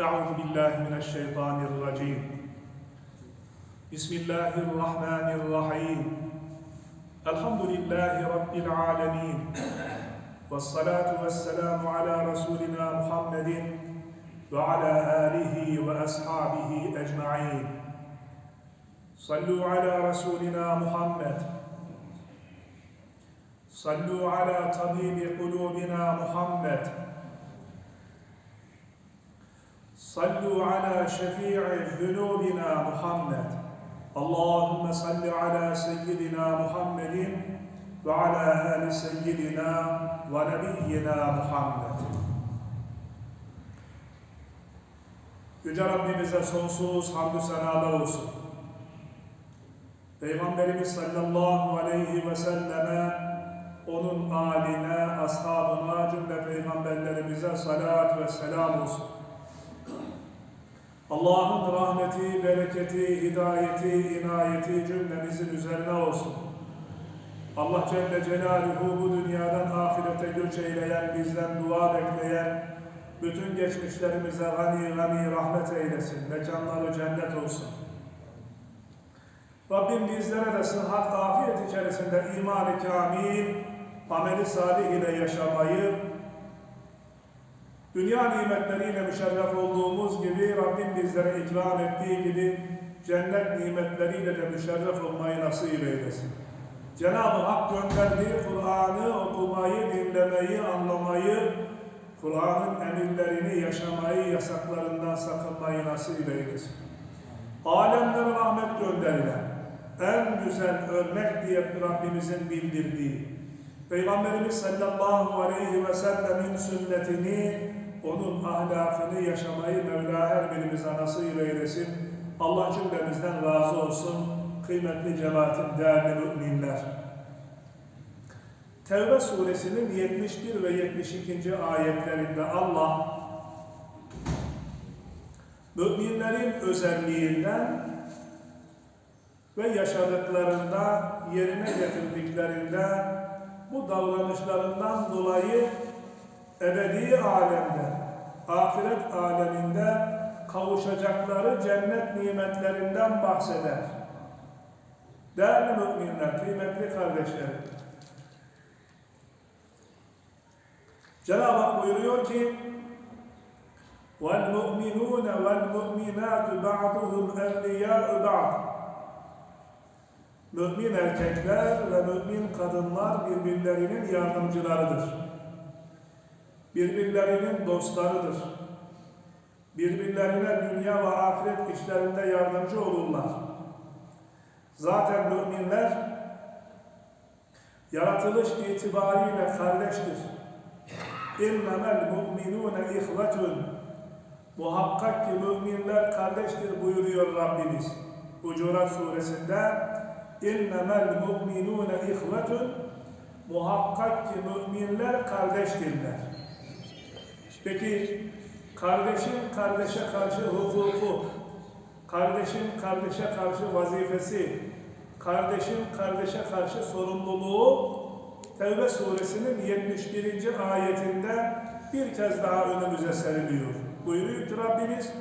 Euzu billahi mineşşeytanirracim. Bismillahirrahmanirrahim. Elhamdülillahi rabbil alamin. Ves salatu vesselamu ala rasulina Muhammedin ve ala alihi ve ashabihi ecmaîn. Sallu ala rasulina Muhammed. Sallu ala tabibi kulubina Muhammed. صلوا على شفيع ذنوبنا محمد اللهم صل على سيدنا محمد وعلى آل سيدنا ونبينا محمد Yüce Rabbimize sonsuz hamdü senalar olsun. Peygamberimiz sallallahu aleyhi ve selleme, onun aline, ashabına, cümle peygamberlerimize salat ve selam olsun. Allah'ın rahmeti, bereketi, hidayeti, inayeti cümlemizin üzerine olsun. Allah Celle Celaluhu bu dünyadan ahirete göç eyleyen, bizden dua bekleyen, bütün geçmişlerimize gani gani rahmet eylesin, mekanları cennet olsun. Rabbim bizlere de sıhhat, afiyet içerisinde iman-ı kamil, ameli salih ile yaşamayı, dünya nimetleriyle müşerref olduğumuz gibi Rabbim bizlere ikram ettiği gibi cennet nimetleriyle de müşerref olmayı nasip eylesin. Cenab-ı Hak gönderdiği Kur'an'ı okumayı, dinlemeyi, anlamayı, Kur'an'ın emirlerini yaşamayı, yasaklarından sakınmayı nasip eylesin. Alemlere rahmet gönderilen, en güzel örnek diye Rabbimizin bildirdiği, Peygamberimiz sallallahu aleyhi ve sellemin sünnetini, onun ahlakını yaşamayı Mevla her birimize nasip eylesin. Allah cümlemizden razı olsun. Kıymetli cemaatin değerli müminler. Tevbe suresinin 71 ve 72. ayetlerinde Allah müminlerin özelliğinden ve yaşadıklarında yerine getirdiklerinde bu davranışlarından dolayı ebedi alemde, ahiret aleminde kavuşacakları cennet nimetlerinden bahseder. Değerli müminler, kıymetli kardeşlerim, Cenab-ı Hak buyuruyor ki وَالْمُؤْمِنُونَ وَالْمُؤْمِنَاتُ بَعْضُهُمْ اَوْلِيَاءُ بَعْضٍ Mümin erkekler ve mümin kadınlar birbirlerinin yardımcılarıdır. Birbirlerinin dostlarıdır. Birbirlerine dünya ve ahiret işlerinde yardımcı olurlar. Zaten müminler yaratılış itibariyle kardeştir. İnnemel mu'minûne ihvetun. Muhakkak ki müminler kardeştir buyuruyor Rabbimiz. Hucurat suresinde İnnemel mu'minûne ihvetun. Muhakkak ki müminler kardeştirler. Peki kardeşin kardeşe karşı hukuku, kardeşin kardeşe karşı vazifesi, kardeşin kardeşe karşı sorumluluğu Tevbe suresinin 71. ayetinde bir kez daha önümüze seriliyor. Buyuruyor ki Rabbimiz,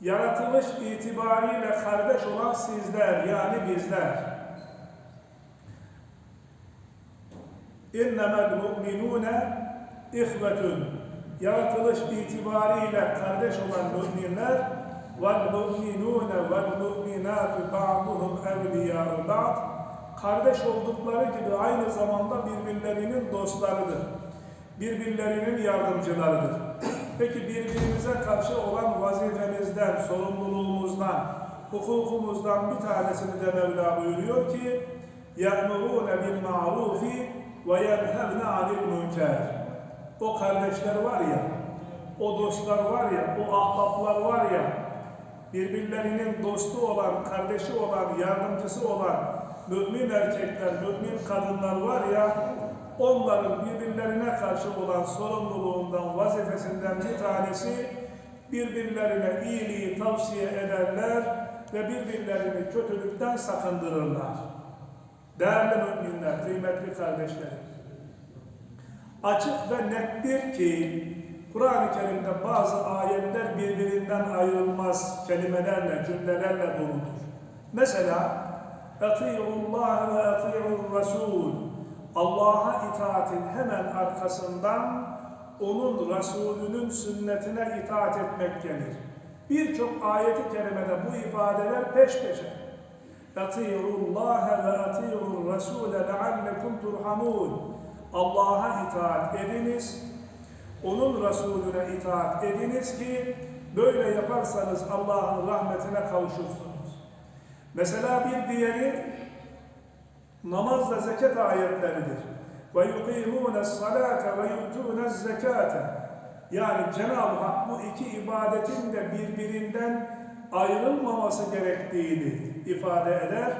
yaratılış itibariyle kardeş olan sizler yani bizler. İnnemel mu'minune ihvetun. Yaratılış itibariyle kardeş olan müminler vel mu'minune vel mu'minatu ba'duhum evliyâ'u ba'd kardeş oldukları gibi aynı zamanda birbirlerinin dostlarıdır. Birbirlerinin yardımcılarıdır. Peki birbirimize karşı olan vazifemizden, sorumluluğumuzdan, hukukumuzdan bir tanesini de Mevla buyuruyor ki يَأْمُرُونَ بِالْمَعْرُوفِ ve yenhevne anil münker. O kardeşler var ya, o dostlar var ya, o ahbaplar var ya, birbirlerinin dostu olan, kardeşi olan, yardımcısı olan mümin erkekler, mümin kadınlar var ya, onların birbirlerine karşı olan sorumluluğundan, vazifesinden bir tanesi birbirlerine iyiliği tavsiye ederler ve birbirlerini kötülükten sakındırırlar. Değerli müminler, kıymetli kardeşlerim, açık ve nettir ki Kur'an-ı Kerim'de bazı ayetler birbirinden ayrılmaz kelimelerle, cümlelerle doludur. Mesela اَطِيعُ ve اَطِيعُ Resul Allah'a itaatin hemen arkasından onun Resulünün sünnetine itaat etmek gelir. Birçok ayeti kerimede bu ifadeler peş peşe. اَطِيعُ اللّٰهَ ve اَطِيعُ الرَّسُولَ لَعَلَّكُمْ تُرْحَمُونَ Allah'a itaat ediniz, onun Resulüne itaat ediniz ki böyle yaparsanız Allah'ın rahmetine kavuşursunuz. Mesela bir diğeri namaz ve zekat ayetleridir. Ve yuqimûne salâte ve yu'tûne zekâte. Yani Cenab-ı Hak bu iki ibadetin de birbirinden ayrılmaması gerektiğini ifade eder,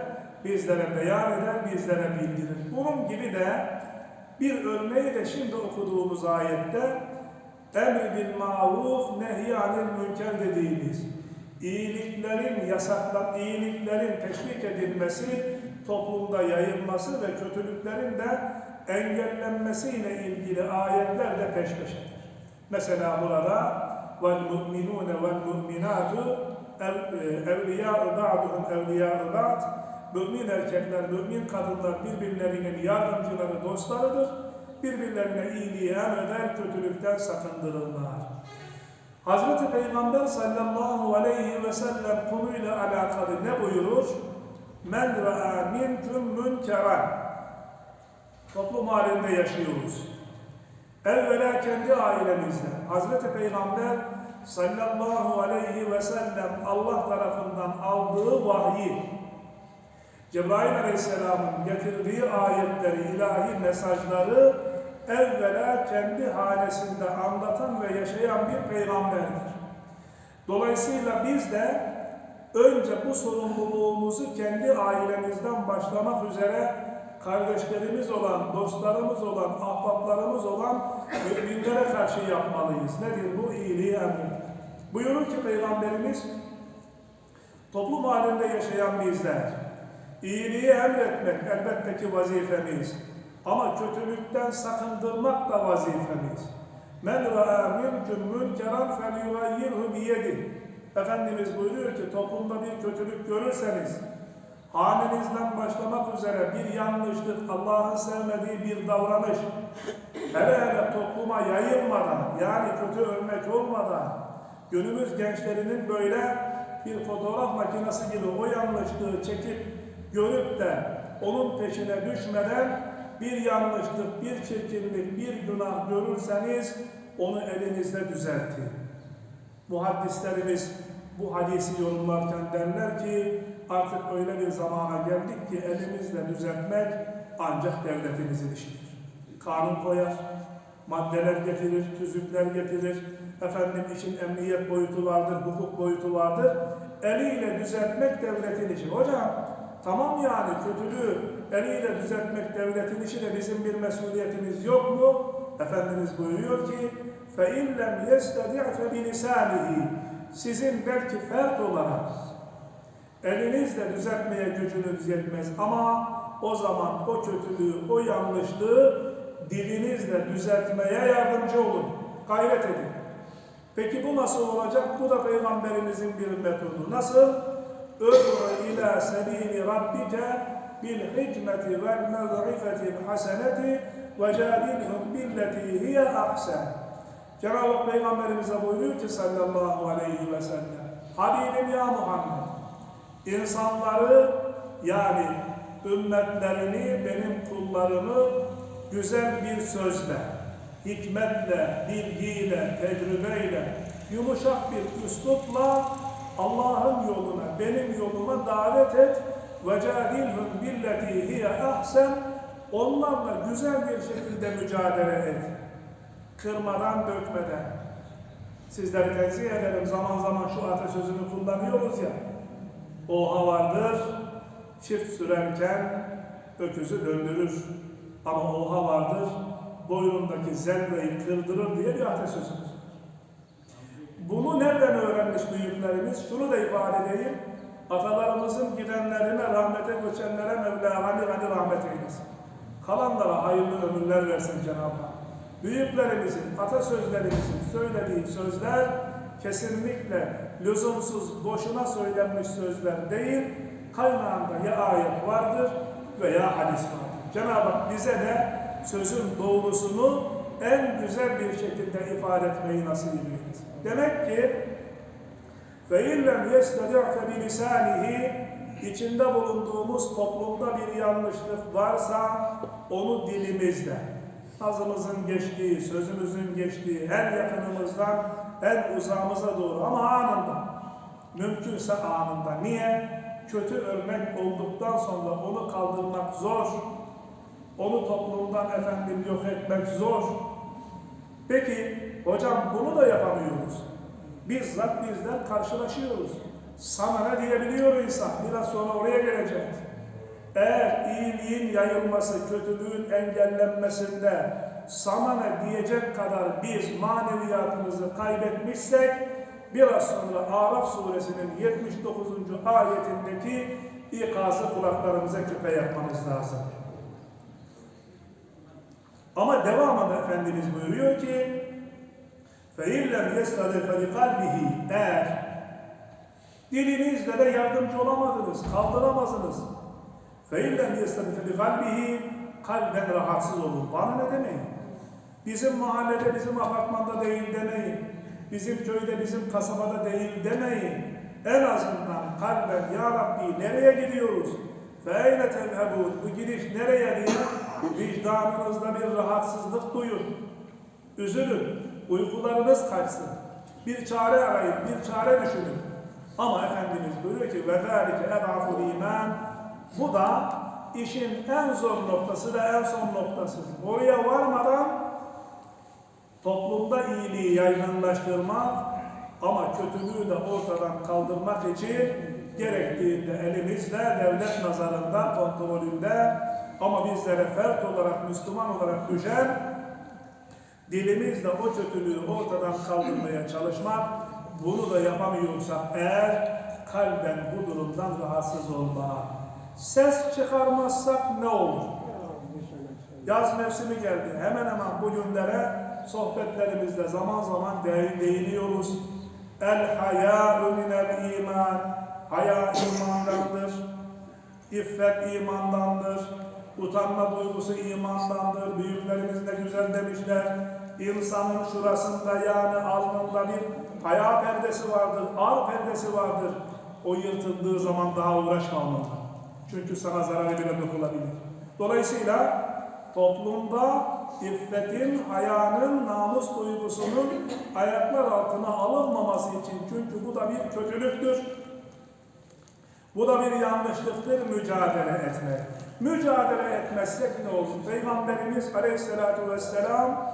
bizlere beyan eder, bizlere bildirir. Bunun gibi de bir örneği de şimdi okuduğumuz ayette emri bil maruf nehyanil münker dediğimiz iyiliklerin yasaklan iyiliklerin teşvik edilmesi, toplumda yayılması ve kötülüklerin de engellenmesiyle ilgili ayetler de peş peşedir. Mesela burada vel mu'minune vel mu'minatu evliyâ'u ba'duhum evliyâ'u ba'd Mümin erkekler, mümin kadınlar birbirlerinin yardımcıları, dostlarıdır. Birbirlerine iyiliği emreder, kötülükten sakındırırlar. Hazreti Peygamber sallallahu aleyhi ve sellem konuyla alakalı ne buyurur? Men ra'a minkum münkeren. Toplum halinde yaşıyoruz. Evvela kendi ailemizde. Hazreti Peygamber sallallahu aleyhi ve sellem Allah tarafından aldığı vahyi, Cebrail Aleyhisselam'ın getirdiği ayetleri, ilahi mesajları evvela kendi hanesinde anlatan ve yaşayan bir peygamberdir. Dolayısıyla biz de önce bu sorumluluğumuzu kendi ailemizden başlamak üzere kardeşlerimiz olan, dostlarımız olan, ahbaplarımız olan müminlere karşı yapmalıyız. Nedir bu? İyiliği emreder. Buyurur ki Peygamberimiz, toplum halinde yaşayan bizler, iyiliği emretmek elbette ki vazifemiz. Ama kötülükten sakındırmak da vazifemiz. Men ra'a minkum münkeran felyughayyirhu biyedih. Efendimiz buyuruyor ki toplumda bir kötülük görürseniz hanenizden başlamak üzere bir yanlışlık, Allah'ın sevmediği bir davranış, hele hele topluma yayılmadan, yani kötü örnek olmadan, günümüz gençlerinin böyle bir fotoğraf makinesi gibi o yanlışlığı çekip görüp de onun peşine düşmeden bir yanlışlık, bir çirkinlik, bir günah görürseniz onu elinizde düzeltin. Muhaddislerimiz bu hadisi yorumlarken derler ki artık öyle bir zamana geldik ki elimizle düzeltmek ancak devletimizin işidir. Kanun koyar, maddeler getirir, tüzükler getirir, efendim işin emniyet boyutu vardır, hukuk boyutu vardır. Eliyle düzeltmek devletin işi. Hocam tamam yani kötülüğü eliyle düzeltmek devletin işi de bizim bir mesuliyetimiz yok mu? Efendimiz buyuruyor ki فَاِنْ لَمْ يَسْتَدِعْ فَبِلِسَانِهِ Sizin belki fert olarak Elinizle düzeltmeye gücünüz yetmez ama o zaman o kötülüğü, o yanlışlığı dilinizle düzeltmeye yardımcı olun. Gayret edin. Peki bu nasıl olacak? Bu da Peygamberimizin bir metodu. Nasıl? Öbür ila sebili rabbike bil hikmeti vel mev'ifetil haseneti ve cadilhum billeti hiye ahsen. Cenab-ı Peygamberimize buyuruyor ki sallallahu aleyhi ve sellem Habibim ya Muhammed insanları yani ümmetlerini benim kullarımı güzel bir sözle, hikmetle, bilgiyle, tecrübeyle, yumuşak bir üslupla Allah'ın yoluna, benim yoluma davet et. وَجَادِلْهُمْ بِالَّتِي هِيَ ahsen Onlarla güzel bir şekilde mücadele et. Kırmadan, dökmeden. Sizleri tenzih ederim. Zaman zaman şu atasözünü kullanıyoruz ya. Oha vardır, çift sürerken öküzü döndürür. Ama oha vardır, boynundaki zerreyi kırdırır diye bir atasözümüz. Bunu nereden öğrenmiş büyüklerimiz? Şunu da ifade edeyim. Atalarımızın gidenlerine, rahmete göçenlere Mevla gani gani rahmet eylesin. Kalanlara hayırlı ömürler versin Cenab-ı Hak. büyüklerimizin, atasözlerimizin söylediği sözler kesinlikle lüzumsuz, boşuna söylenmiş sözler değil, kaynağında ya ayet vardır veya hadis vardır. Cenab-ı Hak bize de sözün doğrusunu en güzel bir şekilde ifade etmeyi nasip eylesin. Demek ki فَاِنْ لَمْ يَسْتَدِعْ فَبِلِسَانِهِ içinde bulunduğumuz toplumda bir yanlışlık varsa onu dilimizle, nazımızın geçtiği, sözümüzün geçtiği, en yakınımızdan en uzağımıza doğru ama anında, mümkünse anında. Niye? Kötü örnek olduktan sonra onu kaldırmak zor. Onu toplumdan efendim yok etmek zor. Peki hocam bunu da yapamıyoruz. Bizzat bizler karşılaşıyoruz. Sana ne diyebiliyor insan? Biraz sonra oraya geleceğiz. Eğer iyiliğin yayılması, kötülüğün engellenmesinde sana ne diyecek kadar biz maneviyatımızı kaybetmişsek biraz sonra Araf suresinin 79. ayetindeki ikazı kulaklarımıza küpe yapmamız lazım. Ama devamında Efendimiz buyuruyor ki فَاِنْ لَمْ يَسْتَدِفَ لِقَلْبِهِ Eğer dilinizle de yardımcı olamadınız, kaldıramadınız. فَاِنْ لَمْ يَسْتَدِفَ لِقَلْبِهِ Kalben rahatsız olun. Bana ne demeyin? Bizim mahallede, bizim apartmanda değil demeyin. Bizim köyde, bizim kasabada değil demeyin. En azından kalben Ya Rabbi nereye gidiyoruz? فَاَيْنَ تَذْهَبُونَ Bu gidiş nereye diye vicdanınızda bir rahatsızlık duyun. Üzülün. Uykularınız kaçsın. Bir çare arayın, bir çare düşünün. Ama Efendimiz buyuruyor ki وَذَٰلِكَ اَضَعْفُ iman Bu da işin en zor noktası ve en son noktası. Oraya varmadan toplumda iyiliği yaygınlaştırmak ama kötülüğü de ortadan kaldırmak için gerektiğinde elimizle devlet nazarında, kontrolünde ama bizlere fert olarak, Müslüman olarak düşen dilimizle o kötülüğü ortadan kaldırmaya çalışmak, bunu da yapamıyorsak eğer kalben bu durumdan rahatsız olma. Ses çıkarmazsak ne olur? Yaz mevsimi geldi. Hemen hemen bu günlere sohbetlerimizde zaman zaman de- değiniyoruz. El hayâ'u minel iman. Haya imandandır. İffet imandandır. Utanma duygusu imandandır. Büyüklerimiz de güzel demişler. İnsanın şurasında yani alnında bir haya perdesi vardır, ar perdesi vardır. O yırtıldığı zaman daha uğraşma onunla. Çünkü sana zararı bile dokunabilir. Dolayısıyla toplumda iffetin, hayanın, namus duygusunun ayaklar altına alınmaması için çünkü bu da bir kötülüktür. Bu da bir yanlışlıktır mücadele etmek. Mücadele etmezsek ne olur? Peygamberimiz aleyhissalatu vesselam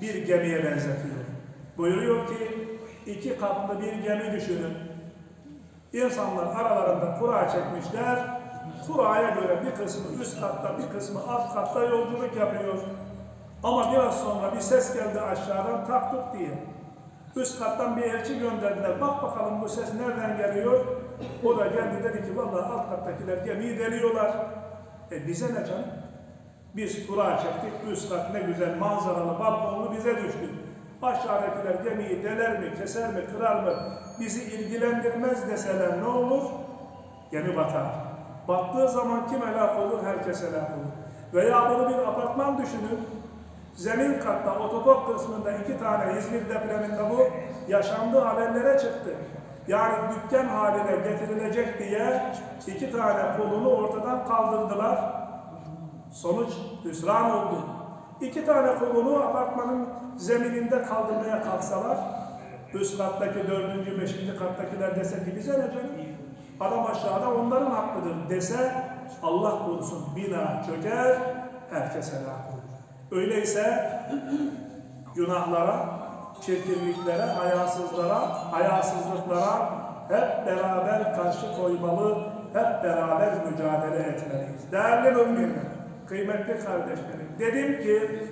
bir gemiye benzetiyor. Buyuruyor ki iki katlı bir gemi düşünün. İnsanlar aralarında kura çekmişler. Kuraya göre bir kısmı üst katta, bir kısmı alt katta yolculuk yapıyor. Ama biraz sonra bir ses geldi aşağıdan taktuk diye. Üst kattan bir elçi gönderdiler. Bak bakalım bu ses nereden geliyor? O da geldi dedi ki vallahi alt kattakiler gemiyi deliyorlar. E bize ne canım? Biz kura çektik, üst kat ne güzel manzaralı, balkonlu bize düştü. Aşağıdakiler gemiyi deler mi, keser mi, kırar mı, bizi ilgilendirmez deseler ne olur? Gemi batar. Battığı zaman kim helak olur? Herkes helak olur. Veya bunu bir apartman düşünün. Zemin katta, otopop kısmında iki tane İzmir depreminde bu yaşandığı haberlere çıktı. Yani dükkan haline getirilecek diye iki tane kolunu ortadan kaldırdılar. Sonuç hüsran oldu. İki tane kolunu apartmanın zemininde kaldırmaya kalksalar, üst kattaki dördüncü, beşinci kattakiler dese ki bize ne canım? Adam aşağıda onların hakkıdır dese, Allah korusun bina çöker, herkes helak olur. Öyleyse günahlara, çirkinliklere, hayasızlara, hayasızlıklara hep beraber karşı koymalı, hep beraber mücadele etmeliyiz. Değerli müminler, kıymetli kardeşlerim, dedim ki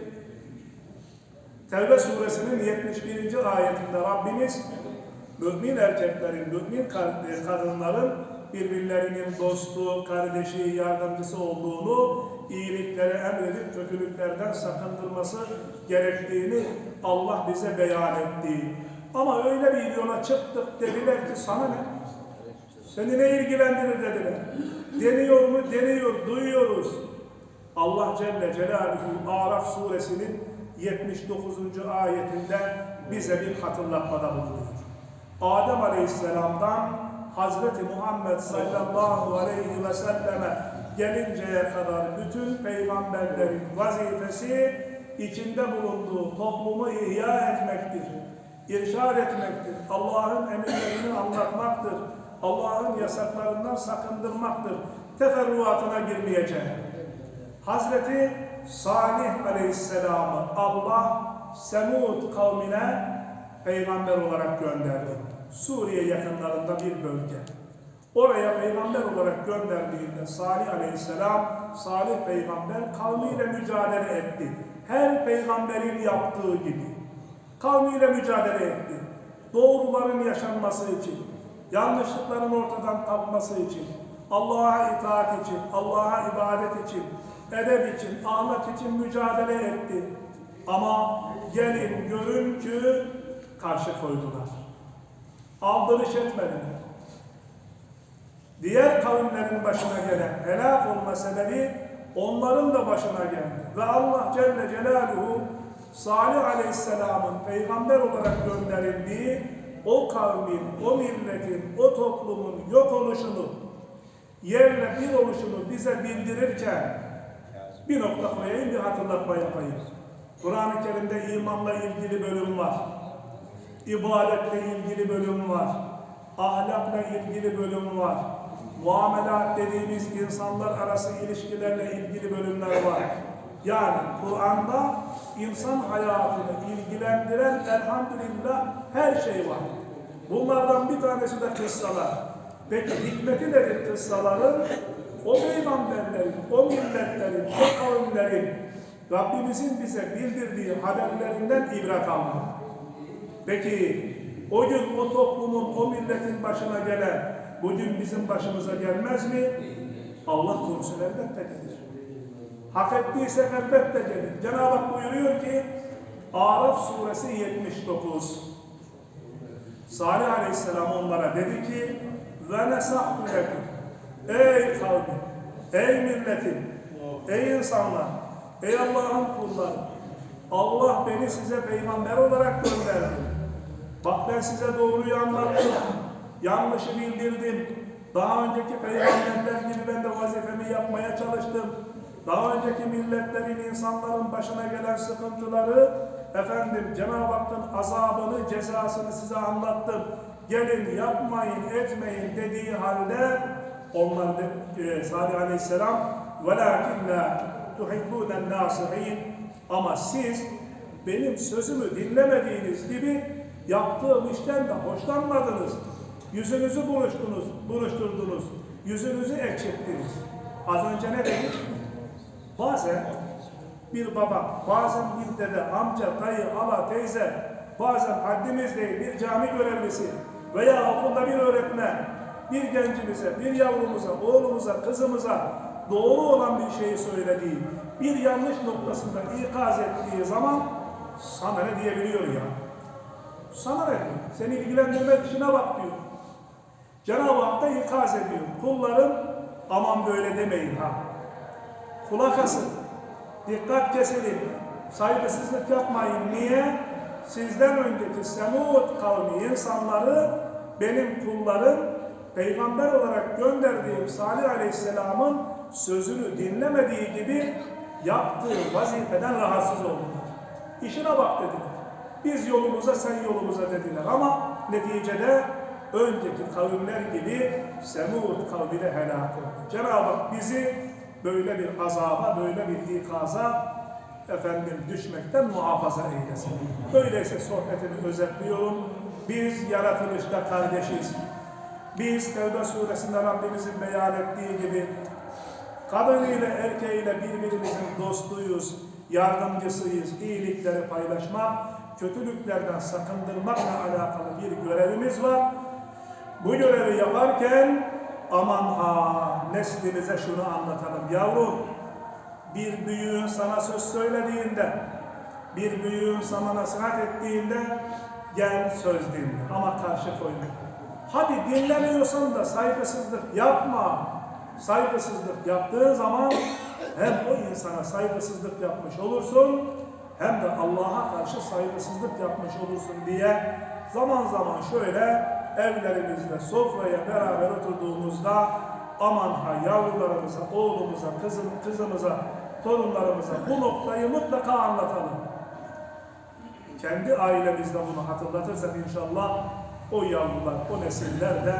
Tevbe suresinin 71. ayetinde Rabbimiz mümin erkeklerin, mümin kad- kadınların birbirlerinin dostu, kardeşi, yardımcısı olduğunu iyilikleri emredip kötülüklerden sakındırması gerektiğini Allah bize beyan etti. Ama öyle bir yola çıktık dediler ki sana ne? Seni ne ilgilendirir dediler. Deniyor mu? Deniyor, duyuyoruz. Allah Celle Celaluhu Araf suresinin 79. ayetinde bize bir hatırlatmada bulunuyor. Adem Aleyhisselam'dan Hazreti Muhammed sallallahu aleyhi ve selleme gelinceye kadar bütün peygamberlerin vazifesi içinde bulunduğu toplumu ihya etmektir. irşad etmektir. Allah'ın emirlerini anlatmaktır. Allah'ın yasaklarından sakındırmaktır. Teferruatına girmeyeceğim. Hazreti Salih Aleyhisselam'ı Allah Semud kavmine peygamber olarak gönderdi. Suriye yakınlarında bir bölge. Oraya peygamber olarak gönderdiğinde Salih Aleyhisselam, Salih peygamber kavmiyle mücadele etti. Her peygamberin yaptığı gibi. Kavmiyle mücadele etti. Doğruların yaşanması için, yanlışlıkların ortadan kalkması için, Allah'a itaat için, Allah'a ibadet için, edep için, ahlak için mücadele etti. Ama gelin görün ki karşı koydular. Aldırış etmediler. Diğer kavimlerin başına gelen helak olma sebebi onların da başına geldi. Ve Allah Celle Celaluhu Salih Aleyhisselam'ın peygamber olarak gönderildiği o kavmin, o milletin, o toplumun yok oluşunu, yerle bir oluşunu bize bildirirken bir nokta koyayım, bir hatırlatma yapayım. Kur'an-ı Kerim'de imanla ilgili bölüm var. İbadetle ilgili bölüm var. Ahlakla ilgili bölüm var. Muamelat dediğimiz insanlar arası ilişkilerle ilgili bölümler var. Yani Kur'an'da insan hayatını ilgilendiren elhamdülillah her şey var. Bunlardan bir tanesi de kıssalar. Peki hikmeti nedir kıssaların? O peygamberlerin, o milletlerin, o kavimlerin Rabbimizin bize bildirdiği haberlerinden ibret almak. Peki o gün o toplumun, o milletin başına gelen bugün bizim başımıza gelmez mi? Allah korusun elbette gelir. Hak ettiysek elbette gelir. Cenab-ı Hak buyuruyor ki Araf suresi 79 Salih Aleyhisselam onlara dedi ki ve nesahtu lekum Ey kavmi, ey milletim, ey insanlar, ey Allah'ın kulları Allah beni size peygamber olarak gönderdi. Bak ben size doğruyu anlattım. Yanlışı bildirdim. Daha önceki peygamberler gibi ben de vazifemi yapmaya çalıştım. Daha önceki milletlerin, insanların başına gelen sıkıntıları efendim Cenab-ı Hakk'ın azabını, cezasını size anlattım. Gelin yapmayın, etmeyin dediği halde onlar da e, Salih Aleyhisselam وَلَاكِنْ لَا تُحِبُّونَ النَّاسِحِينَ Ama siz benim sözümü dinlemediğiniz gibi yaptığım işten de hoşlanmadınız. Yüzünüzü buruştunuz, buruşturdunuz. Yüzünüzü ekşittiniz. Az önce ne dedik? Bazen bir baba, bazen bir dede, amca, dayı, hala, teyze, bazen haddimiz değil bir cami görevlisi veya okulda bir öğretmen, bir gencimize, bir yavrumuza, oğlumuza, kızımıza doğru olan bir şeyi söylediği, bir yanlış noktasında ikaz ettiği zaman sana ne diyebiliyor ya? Sana ne diyor? Seni ilgilendirmek işine bak diyor. Cenab-ı Hak da ikaz ediyor. Kullarım aman böyle demeyin ha. Kulak asın. Dikkat kesilin. Saygısızlık yapmayın. Niye? Sizden önceki Semud kavmi insanları benim kullarım peygamber olarak gönderdiğim Salih Aleyhisselam'ın sözünü dinlemediği gibi yaptığı vazifeden rahatsız oldular. İşine bak dediler. Biz yolumuza sen yolumuza dediler ama neticede önceki kavimler gibi Semud kavmine helak oldu. Cenab-ı Hak bizi böyle bir azaba, böyle bir ikaza efendim düşmekten muhafaza eylesin. Öyleyse sohbetini özetliyorum. Biz yaratılışta kardeşiz. Biz Tevbe suresinde Rabbimizin beyan ettiği gibi kadınıyla erkeğiyle birbirimizin dostuyuz, yardımcısıyız, iyilikleri paylaşmak, kötülüklerden sakındırmakla alakalı bir görevimiz var. Bu görevi yaparken aman ha neslimize şunu anlatalım yavrum. bir büyüğün sana söz söylediğinde, bir büyüğün sana nasihat ettiğinde gel söz dinle ama karşı koyma. Hadi dinlemiyorsan da saygısızlık yapma. Saygısızlık yaptığın zaman hem o insana saygısızlık yapmış olursun hem de Allah'a karşı saygısızlık yapmış olursun diye zaman zaman şöyle evlerimizde sofraya beraber oturduğumuzda aman ha yavrularımıza, oğlumuza, kızım, kızımıza, torunlarımıza bu noktayı mutlaka anlatalım. Kendi ailemizde bunu hatırlatırsak inşallah o yavrular, o nesiller de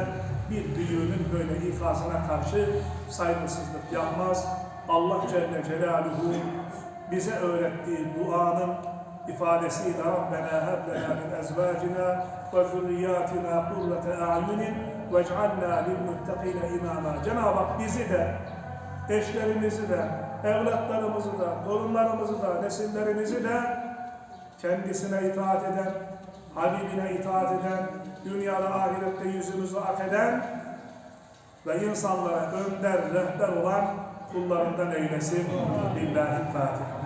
bir büyüğünün böyle ikazına karşı saygısızlık yapmaz. Allah Celle Celaluhu bize öğrettiği duanın ifadesiyle Rabbena heb lena min ezvacina ve zürriyatina kurrete a'yunin vec'alna lil muttakine imama. Cenab-ı Hak bizi de, eşlerimizi de, evlatlarımızı da, torunlarımızı da, nesillerimizi de kendisine itaat eden, Habibine itaat eden, dünyada ahirette yüzümüzü ak eden ve insanlara önder, rehber olan kullarından eylesin. Lillahi Fatiha.